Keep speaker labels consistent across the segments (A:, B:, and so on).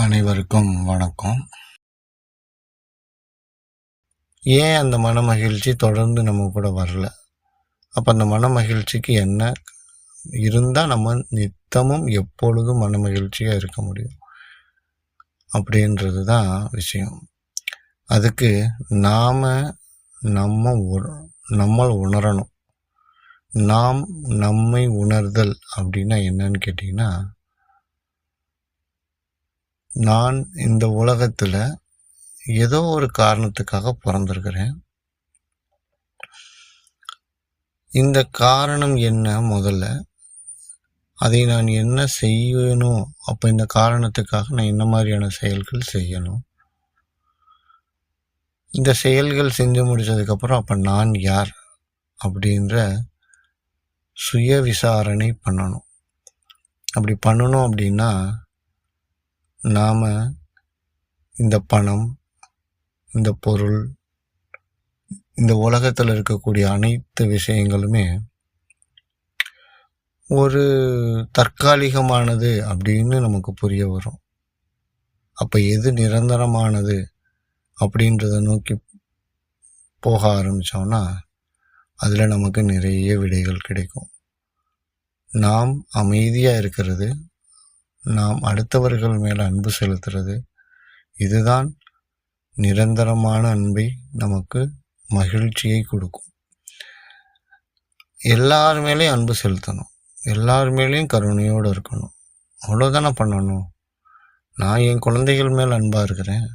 A: அனைவருக்கும் வணக்கம். ஏன் அந்த மன மகிழ்ச்சி தொடர்ந்து நம்ம கூட வரல? அப்போ அந்த மன மகிழ்ச்சிக்கு என்ன இருந்தால் நம்ம நித்தமும் எப்பொழுதும் மன மகிழ்ச்சியாக இருக்க முடியும். அப்படின்றது தான் விஷயம். அதுக்கு நாம் நம்ம நம்மள் உணரணும். நாம் நம்மை உணர்தல் அப்படின்னா என்னன்னு கேட்டிங்கன்னா நான் இந்த உலகத்தில் ஏதோ ஒரு காரணத்துக்காக பிறந்திருக்கிறேன். இந்த காரணம் என்ன முதல்ல? அதை நான் என்ன செய்யணும்? அப்போ இந்த காரணத்துக்காக நான் என்ன மாதிரியான செயல்கள் செய்யணும்? இந்த செயல்கள் செஞ்சு முடித்ததுக்கப்புறம் அப்போ நான் யார்? அப்படின்ற சுய விசாரணை பண்ணணும். அப்படி பண்ணணும் அப்படின்னா நாம் இந்த பணம் இந்த பொருள் இந்த உலகத்தில் இருக்கக்கூடிய அனைத்து விஷயங்களுமே ஒரு தற்காலிகமானது அப்படின்னு நமக்கு புரிய வரும். அப்போ எது நிரந்தரமானது அப்படின்றத நோக்கி போக ஆரம்பித்தோம்னா அதில் நமக்கு நிறைய விடைகள் கிடைக்கும். நாம் அமைதியாக இருக்கிறது நாம் அடுத்தவர்கள் மேலே அன்பு செலுத்துறது. இதுதான் நிரந்தரமான அன்பை நமக்கு மகிழ்ச்சியை கொடுக்கும். எல்லார் மேலேயும் அன்பு செலுத்தணும். எல்லார் மேலேயும் கருணையோடு இருக்கணும். அவ்வளோதானே பண்ணணும். நான் என் குழந்தைகள் மேல் அன்பாக இருக்கிறேன்.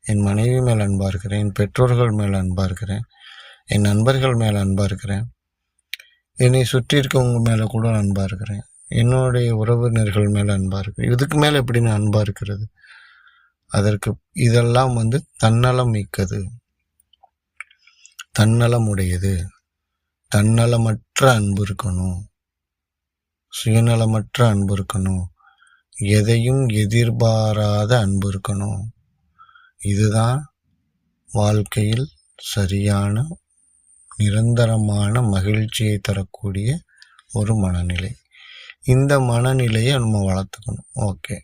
A: என் மனைவி மேல் அன்பாக இருக்கிறேன். என் பெற்றோர்கள் மேல் அன்பாக இருக்கிறேன். என் நண்பர்கள் மேல் அன்பாக இருக்கிறேன். என்னை சுற்றி இருக்கவங்க மேலே கூட அன்பாக இருக்கிறேன். என்னுடைய உறவினர்கள் மேலே அன்பாக இருக்கு. இதுக்கு மேலே எப்படி நான் அன்பாக இருக்கிறது? அதற்கு இதெல்லாம் வந்து தன்னலம் மிக்கது. தன்னலம் உடையது. தன்னலமற்ற அன்பு இருக்கணும். சுயநலமற்ற அன்பு இருக்கணும். எதையும் எதிர்பாராத அன்பு இருக்கணும். இதுதான் வாழ்க்கையில் சரியான நிரந்தரமான மகிழ்ச்சியை தரக்கூடிய ஒரு மனநிலை. இந்த மனநிலையை நம்ம வளர்த்துக்கணும். ஓகே.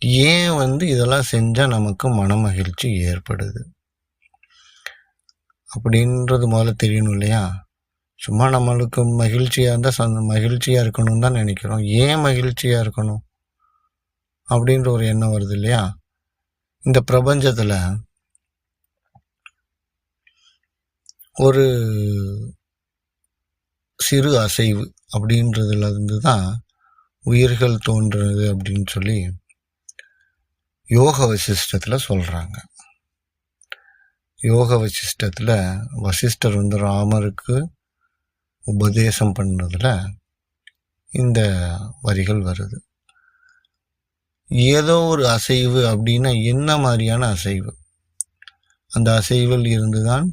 A: ஏன் வந்து இதெல்லாம் செஞ்சால் நமக்கு மன மகிழ்ச்சி ஏற்படுது? அப்படின்றது முதல்ல தெரியணும் இல்லையா? சும்மா நம்மளுக்கு மகிழ்ச்சியாக இருந்தால் சந்த மகிழ்ச்சியாக இருக்கணும்னு தான் நினைக்கிறோம். ஏன் மகிழ்ச்சியாக இருக்கணும்? அப்படின்ற ஒரு எண்ணம் வருது இல்லையா? இந்த பிரபஞ்சத்தில் ஒரு சிறு அசைவு அப்படின்றதுலேருந்து தான் உயிர்கள் தோன்றுறது அப்படின்னு சொல்லி யோக வசிஷ்டத்தில் சொல்கிறாங்க யோக வசிஷ்டத்தில் வசிஷ்டர் வந்து ராமருக்கு உபதேசம் பண்ணதில் இந்த வரிகள் வருது. ஏதோ ஒரு அசைவு அப்படின்னா என்ன மாதிரியான அசைவு? அந்த அசைவில் இருந்து தான்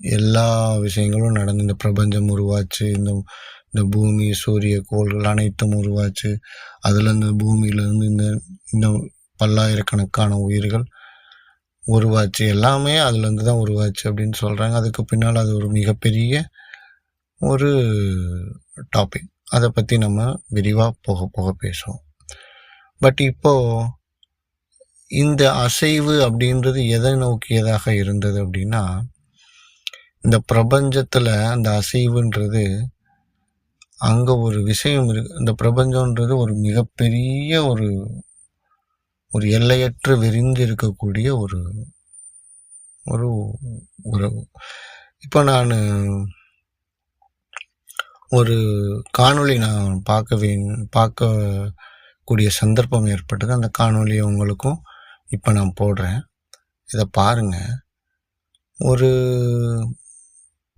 A: எல்லா விஷயங்களும் நடந்து இந்த பிரபஞ்சம் உருவாச்சு இந்த இந்த பூமி சூரிய கோள்கள் அனைத்தும் உருவாச்சு. அதில் இந்த பூமியிலேருந்து இந்த இந்த பல்லாயிரக்கணக்கான உயிர்கள் உருவாச்சு. எல்லாமே அதுலேருந்து தான் உருவாச்சு அப்படின்னு சொல்கிறாங்க அதுக்கு பின்னால் அது ஒரு மிகப்பெரிய ஒரு டாபிக் அதை பற்றி நம்ம விரிவாக போக போக பேசுவோம். பட் இப்போது இந்த அசைவு அப்படின்றது எதை நோக்கியதாக இருந்தது அப்படின்னா இந்த பிரபஞ்சத்தில் அந்த அசைவுன்றது அங்கே ஒரு விஷயம் இருக்கு. இந்த பிரபஞ்சம்ன்றது ஒரு மிகப்பெரிய ஒரு ஒரு எல்லையற்று விரிந்து இருக்கக்கூடிய ஒரு ஒரு உறவு இப்போ நான் ஒரு காணொளி நான் பார்க்க வே பார்க்கக்கூடிய சந்தர்ப்பம் ஏற்பட்டது. அந்த காணொளியை உங்களுக்கும் இப்போ நான் போடுறேன். இதை பாருங்கள் ஒரு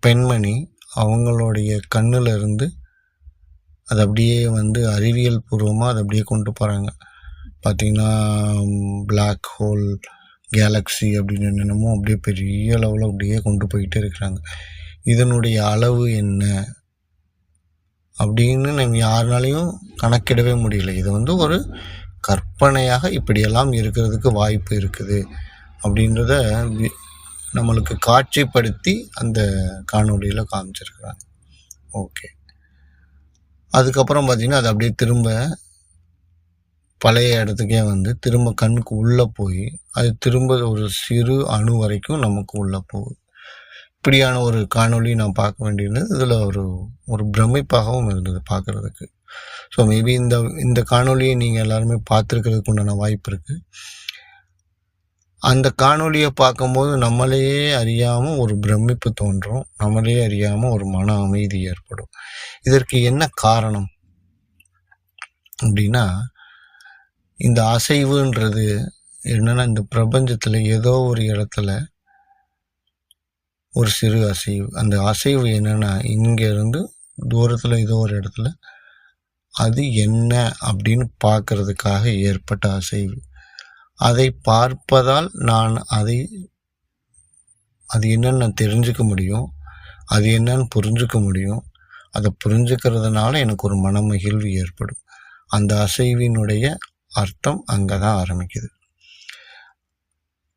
A: பெண்மணி அவங்களுடைய கண்ணிலிருந்து அது அப்படியே வந்து அறிவியல் பூர்வமாக அதை அப்படியே கொண்டு போகிறாங்க பார்த்தீங்கன்னா பிளாக் ஹோல் கேலக்ஸி அப்படின்னு என்னென்னமோ அப்படியே பெரிய அளவில் அப்படியே கொண்டு போயிட்டே இருக்கிறாங்க. இதனுடைய அளவு என்ன? அப்படின்னு நம்ம யாருனாலையும் கணக்கிடவே முடியல. இது வந்து ஒரு கற்பனையாக இப்படியெல்லாம் இருக்கிறதுக்கு வாய்ப்பு இருக்குது. அப்படின்றத வி- நம்மளுக்கு காட்சிப்படுத்தி அந்த காணொலியில் காமிச்சிருக்கிறாங்க. ஓகே. அதுக்கப்புறம் பார்த்தீங்கன்னா அது அப்படியே திரும்ப பழைய இடத்துக்கே வந்து திரும்ப கண்ணுக்கு உள்ளே போய் அது திரும்ப ஒரு சிறு அணு வரைக்கும் நமக்கு உள்ளே போகுது. இப்படியான ஒரு காணொளி நான் பார்க்க வேண்டியிருந்தது. இதில் ஒரு ஒரு பிரமிப்பாகவும் இருந்தது பார்க்குறதுக்கு. ஸோ மேபி இந்த இந்த காணொலியை நீங்கள் எல்லாருமே பார்த்துருக்கிறதுக்கு உண்டான வாய்ப்பு இருக்குது அந்த காணொளியை பார்க்கும்போது நம்மளையே அறியாமல் ஒரு பிரமிப்பு தோன்றும். நம்மளையே அறியாமல் ஒரு மன அமைதி ஏற்படும். இதற்கு என்ன காரணம்? அப்படின்னா இந்த அசைவுன்றது என்னென்னா இந்த பிரபஞ்சத்தில் ஏதோ ஒரு இடத்துல ஒரு சிறு அசைவு. அந்த அசைவு என்னென்னா இங்கேருந்து தூரத்தில் ஏதோ ஒரு இடத்துல அது என்ன அப்படின்னு பார்க்கறதுக்காக ஏற்பட்ட அசைவு. அதை பார்ப்பதால் நான் அதை அது என்னன்னு நான் தெரிஞ்சுக்க முடியும். அது என்னன்னு புரிஞ்சுக்க முடியும். அதை புரிஞ்சுக்கிறதுனால எனக்கு ஒரு மனமகிழ்வு ஏற்படும். அந்த அசைவினுடைய அர்த்தம் அங்கே தான் ஆரம்பிக்குது.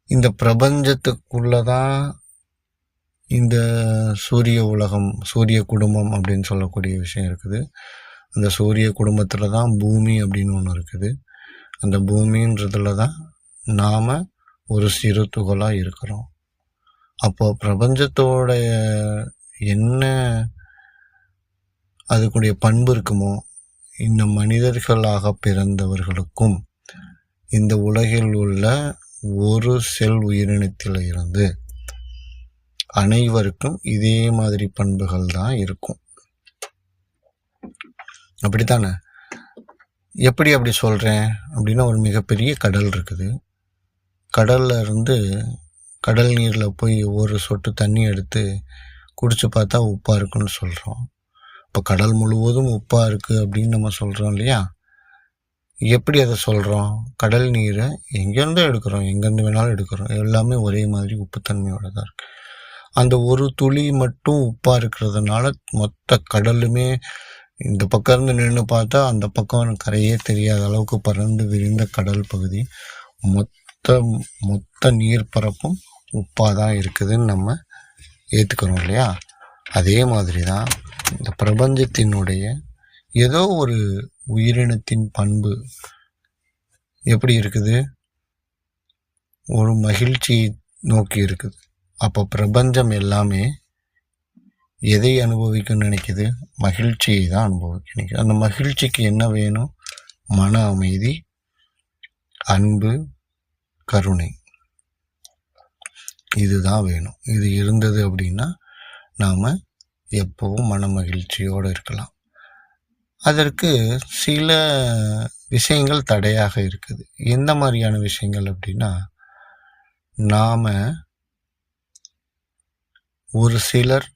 A: இந்த பிரபஞ்சத்துக்குள்ளே தான் இந்த சூரிய உலகம் சூரிய குடும்பம் அப்படின்னு சொல்லக்கூடிய விஷயம் இருக்குது. அந்த சூரிய குடும்பத்தில் தான் பூமி அப்படின்னு ஒன்று இருக்குது. அந்த பூமின்றதுல தான் நாம் ஒரு சிறு துகளாக இருக்கிறோம். அப்போது பிரபஞ்சத்தோடைய என்ன அதுக்குடைய பண்பு இருக்குமோ இந்த மனிதர்களாக பிறந்தவர்களுக்கும் இந்த உலகில் உள்ள ஒரு செல் உயிரினத்தில் இருந்து அனைவருக்கும் இதே மாதிரி பண்புகள் தான் இருக்கும். அப்படித்தானே? எப்படி அப்படி சொல்கிறேன் அப்படின்னா ஒரு மிகப்பெரிய கடல் இருக்குது. கடல்ல இருந்து கடல் நீரில் போய் ஒரு சொட்டு தண்ணி எடுத்து குடிச்சு பார்த்தா உப்பாக இருக்குன்னு சொல்கிறோம் இப்போ கடல் முழுவதும் உப்பாக இருக்குது அப்படின்னு நம்ம சொல்கிறோம் இல்லையா? எப்படி அதை சொல்கிறோம் கடல் நீரை எங்கேருந்தோ எடுக்கிறோம்? எங்கேருந்து வேணாலும் எடுக்கிறோம். எல்லாமே ஒரே மாதிரி உப்புத்தன்மையோட தான் இருக்குது அந்த ஒரு துளி மட்டும் உப்பாக இருக்கிறதுனால மொத்த கடலுமே இந்த பக்கம் இருந்து நின்று பார்த்தா அந்த பக்கம் கரையே தெரியாத அளவுக்கு பறந்து விரிந்த கடல் பகுதி. மொத்த மொத்த நீர் பரப்பும் உப்பாக தான் இருக்குதுன்னு நம்ம ஏற்றுக்கிறோம் இல்லையா? அதே மாதிரி தான் இந்த பிரபஞ்சத்தினுடைய ஏதோ ஒரு உயிரினத்தின் பண்பு எப்படி இருக்குது? ஒரு மகிழ்ச்சியை நோக்கி இருக்குது. அப்போ பிரபஞ்சம் எல்லாமே எதை அனுபவிக்கும்னு நினைக்குது? மகிழ்ச்சியை தான் அனுபவிக்க நினைக்குது அந்த மகிழ்ச்சிக்கு என்ன வேணும்? மன அமைதி அன்பு கருணை. இதுதான் வேணும். இது இருந்தது அப்படின்னா நாம் எப்போவும் மன மகிழ்ச்சியோடு இருக்கலாம். அதற்கு சில விஷயங்கள் தடையாக இருக்குது. எந்த மாதிரியான விஷயங்கள் அப்படின்னா நாம் ஒரு சிலர்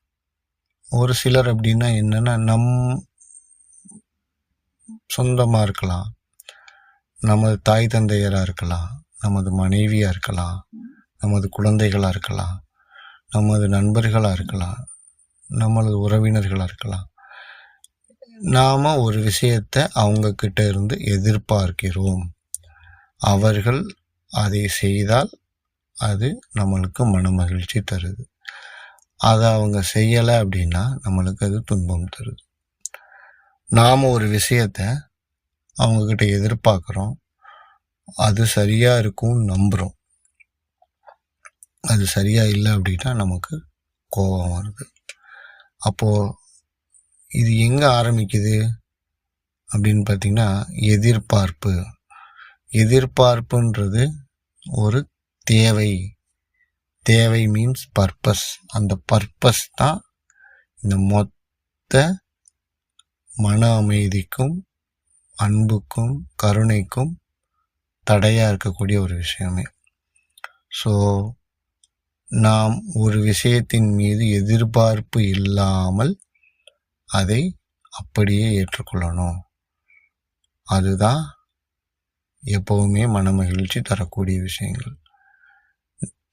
A: ஒரு சிலர் அப்படின்னா என்னென்னா நம் சொந்தமாக இருக்கலாம். நமது தாய் தந்தையராக இருக்கலாம். நமது மனைவியாக இருக்கலாம் நமது குழந்தைகளாக இருக்கலாம் நமது நண்பர்களாக இருக்கலாம் நம்மளது உறவினர்களாக இருக்கலாம். நாம் ஒரு விஷயத்தை அவங்கக்கிட்ட இருந்து எதிர்பார்க்கிறோம். அவர்கள் அதை செய்தால் அது நம்மளுக்கு மன மகிழ்ச்சி தருது. அதை அவங்க செய்யலை அப்படின்னா நம்மளுக்கு அது துன்பம் தருது. நாம் ஒரு விஷயத்தை அவங்கக்கிட்ட எதிர்பார்க்குறோம். அது சரியாக இருக்கும்னு நம்புகிறோம் அது சரியாக இல்லை அப்படின்னா நமக்கு கோபம் வருது. அப்போது இது எங்கே ஆரம்பிக்குது அப்படின்னு பார்த்திங்கன்னா எதிர்பார்ப்பு. எதிர்பார்ப்புன்றது ஒரு தேவை. தேவை மீன்ஸ் பர்பஸ் அந்த பர்பஸ் தான் இந்த மொத்த மன அமைதிக்கும் அன்புக்கும் கருணைக்கும் தடையாக இருக்கக்கூடிய ஒரு விஷயமே. ஸோ நாம் ஒரு விஷயத்தின் மீது எதிர்பார்ப்பு இல்லாமல் அதை அப்படியே ஏற்றுக்கொள்ளணும். அதுதான் எப்பவுமே மனமகிழ்ச்சி தரக்கூடிய விஷயங்கள்.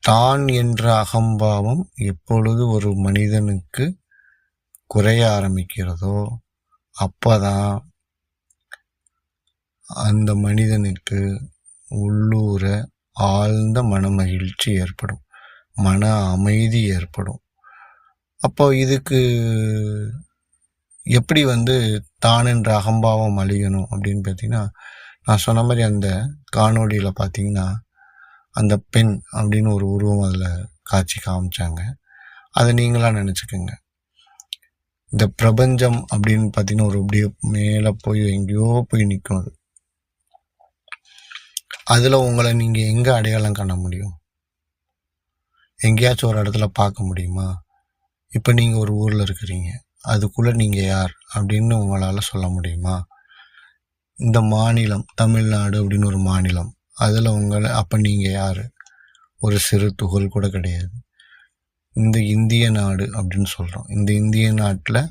A: தான் என்ற அகம்பாவம் எப்பொழுது ஒரு மனிதனுக்கு குறைய ஆரம்பிக்கிறதோ அப்போதான் அந்த மனிதனுக்கு உள்ளூர ஆழ்ந்த மனமகிழ்ச்சி ஏற்படும். மன அமைதி ஏற்படும். அப்போ இதுக்கு எப்படி வந்து தான் என்ற அகம்பாவம் அழியணும் அப்படின்னு பார்த்தீங்கன்னா நான் சொன்ன மாதிரி அந்த காணொளியில் பார்த்தீங்கன்னா அந்த பெண் அப்படின்னு ஒரு உருவம் அதில் காட்சி காமிச்சாங்க. அதை நீங்களாக நினச்சிக்கோங்க. இந்த பிரபஞ்சம் அப்படின்னு பார்த்தீங்கன்னா ஒரு அப்படியே மேலே போய் எங்கேயோ போய் நிற்கும் அது. அதில் உங்களை நீங்கள் எங்கே அடையாளம் காண முடியும்? எங்கேயாச்சும் ஒரு இடத்துல பார்க்க முடியுமா? இப்போ நீங்கள் ஒரு ஊரில் இருக்கிறீங்க. அதுக்குள்ளே நீங்கள் யார்? அப்படின்னு உங்களால் சொல்ல முடியுமா? இந்த மாநிலம் தமிழ்நாடு அப்படின்னு ஒரு மாநிலம். அதில் உங்களை அப்போ நீங்கள் யார்? ஒரு சிறு துகள் கூட கிடையாது. இந்த இந்திய நாடு அப்படின்னு சொல்கிறோம் இந்த இந்திய நாட்டில்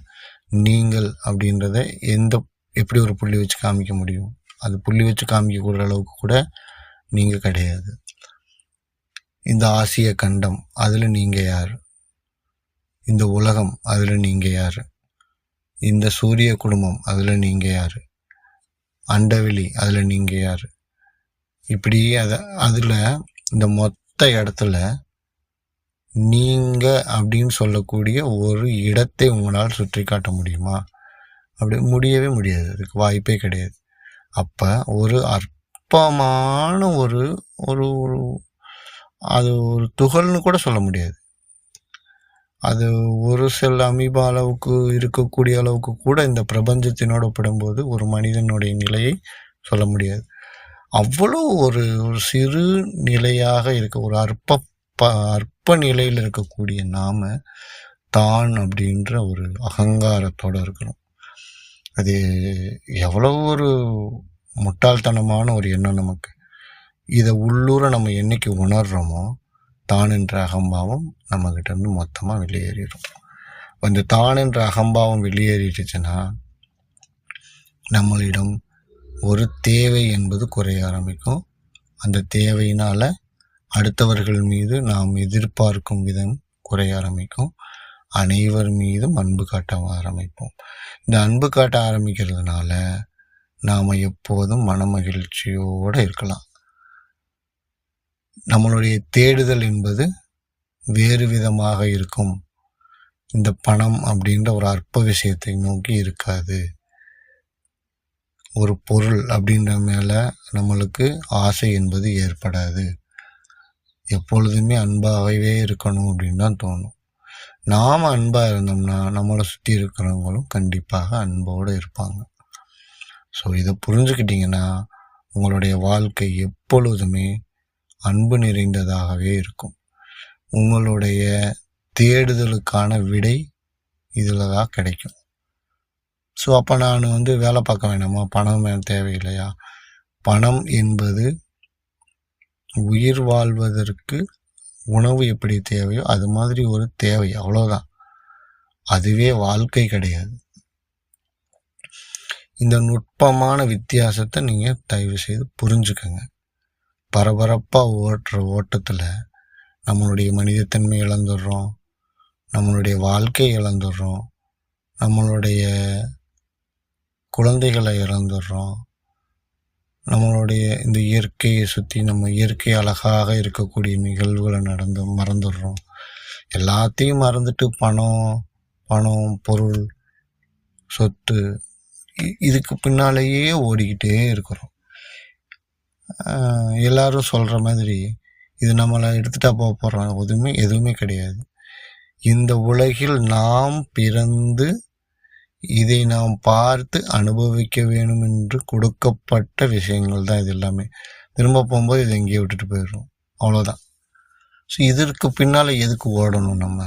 A: நீங்கள் அப்படின்றத எந்த எப்படி ஒரு புள்ளி வச்சு காமிக்க முடியும்? அது புள்ளி வச்சு காமிக்கக்கூடிய அளவுக்கு கூட நீங்கள் கிடையாது. இந்த ஆசிய கண்டம் அதில் நீங்கள் யார்? இந்த உலகம் அதில் நீங்கள் யார்? இந்த சூரிய குடும்பம் அதில் நீங்கள் யார்? அண்டவெளி அதில் நீங்கள் யார்? இப்படி அதை அதில் இந்த மொத்த இடத்துல நீங்கள் அப்படின்னு சொல்லக்கூடிய ஒரு இடத்தை உங்களால் சுற்றி காட்ட முடியுமா? அப்படி முடியவே முடியாது. அதுக்கு வாய்ப்பே கிடையாது. அப்போ ஒரு அற்பமான ஒரு ஒரு ஒரு அது ஒரு துகள்னு கூட சொல்ல முடியாது. அது ஒரு சில அமீபா அளவுக்கு இருக்கக்கூடிய அளவுக்கு கூட இந்த பிரபஞ்சத்தினோடு ஒப்பிடும்போது ஒரு மனிதனுடைய நிலையை சொல்ல முடியாது. அவ்வளோ ஒரு ஒரு சிறு நிலையாக இருக்க ஒரு அற்ப அற்ப நிலையில் இருக்கக்கூடிய நாம தான் அப்படின்ற ஒரு அகங்காரத்தோடு இருக்கணும். அது எவ்வளோ ஒரு முட்டாள்தனமான ஒரு எண்ணம் நமக்கு. இதை உள்ளூர நம்ம என்னைக்கு உணர்கிறோமோ தான் என்ற அகம்பாவம் நம்மக்கிட்ட இருந்து மொத்தமாக வெளியேறிடும் அந்த தான் என்ற அகம்பாவம் வெளியேறிடுச்சுன்னா நம்மளிடம் ஒரு தேவை என்பது குறைய ஆரம்பிக்கும். அந்த தேவையினால் அடுத்தவர்கள் மீது நாம் எதிர்பார்க்கும் விதம் குறைய ஆரம்பிக்கும். அனைவர் மீதும் அன்பு காட்ட ஆரம்பிப்போம். இந்த அன்பு காட்ட ஆரம்பிக்கிறதுனால நாம் எப்போதும் மனமகிழ்ச்சியோடு இருக்கலாம். நம்மளுடைய தேடுதல் என்பது வேறு விதமாக இருக்கும். இந்த பணம் அப்படின்ற ஒரு அற்ப விஷயத்தை நோக்கி இருக்காது. ஒரு பொருள் அப்படின்ற மேலே நம்மளுக்கு ஆசை என்பது ஏற்படாது. எப்பொழுதுமே அன்பாகவே இருக்கணும் அப்படின்னு தான் தோணும். நாம் அன்பாக இருந்தோம்னா நம்மளை சுற்றி இருக்கிறவங்களும் கண்டிப்பாக அன்போடு இருப்பாங்க. ஸோ இதை புரிஞ்சுக்கிட்டிங்கன்னா உங்களுடைய வாழ்க்கை எப்பொழுதுமே அன்பு நிறைந்ததாகவே இருக்கும். உங்களுடைய தேடுதலுக்கான விடை இதில் தான் கிடைக்கும். ஸோ அப்போ நான் வந்து வேலை பார்க்க வேணாமா பணம் தேவையில்லையா? பணம் என்பது உயிர் வாழ்வதற்கு உணவு எப்படி தேவையோ அது மாதிரி ஒரு தேவை அவ்வளோதான் அதுவே வாழ்க்கை கிடையாது. இந்த நுட்பமான வித்தியாசத்தை நீங்கள் தயவு செய்து புரிஞ்சுக்கோங்க. பரபரப்பாக ஓட்டுற ஓட்டத்தில் நம்மளுடைய மனிதத்தன்மை இழந்துடுறோம். நம்மளுடைய வாழ்க்கை இழந்துடுறோம். நம்மளுடைய குழந்தைகளை இழந்துடுறோம். நம்மளுடைய இந்த இயற்கையை சுற்றி நம்ம இயற்கை அழகாக இருக்கக்கூடிய நிகழ்வுகளை நடந்து மறந்துடுறோம். எல்லாத்தையும் மறந்துட்டு பணம் பணம் பொருள் சொத்து இதுக்கு பின்னாலேயே ஓடிக்கிட்டே இருக்கிறோம். எல்லாரும் சொல்கிற மாதிரி இது நம்மளை எடுத்துகிட்டா போக போகிறோம் எதுவுமே எதுவுமே கிடையாது. இந்த உலகில் நாம் பிறந்து இதை நாம் பார்த்து அனுபவிக்க வேணும் என்று கொடுக்கப்பட்ட விஷயங்கள் தான் இது எல்லாமே. திரும்ப போகும்போது இதை எங்கேயே விட்டுட்டு போயிடும் அவ்வளோதான் ஸோ இதற்கு பின்னால் எதுக்கு ஓடணும் நம்ம?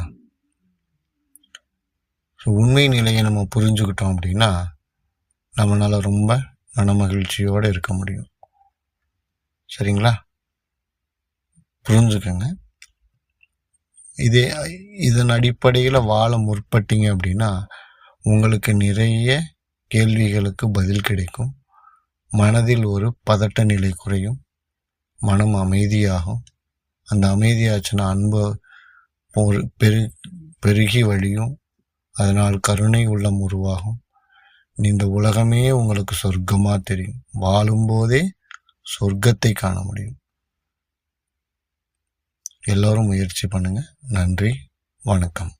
A: ஸோ உண்மை நிலையை நம்ம புரிஞ்சுக்கிட்டோம் அப்படின்னா நம்மளால் ரொம்ப மனமகிழ்ச்சியோடு இருக்க முடியும். சரிங்களா? புரிஞ்சுக்கோங்க. இதே இதன் அடிப்படையில் வாழ முற்பட்டீங்க அப்படின்னா உங்களுக்கு நிறைய கேள்விகளுக்கு பதில் கிடைக்கும். மனதில் ஒரு பதட்ட நிலை குறையும். மனம் அமைதியாகும். அந்த அமைதியாச்சுன்னா அன்பு ஒரு பெரு பெருகி வழியும். அதனால் கருணை உள்ளம் உருவாகும். இந்த உலகமே உங்களுக்கு சொர்க்கமாக தெரியும். வாழும்போதே சொர்க்கத்தை காண முடியும். எல்லோரும் முயற்சி பண்ணுங்கள் நன்றி. வணக்கம்.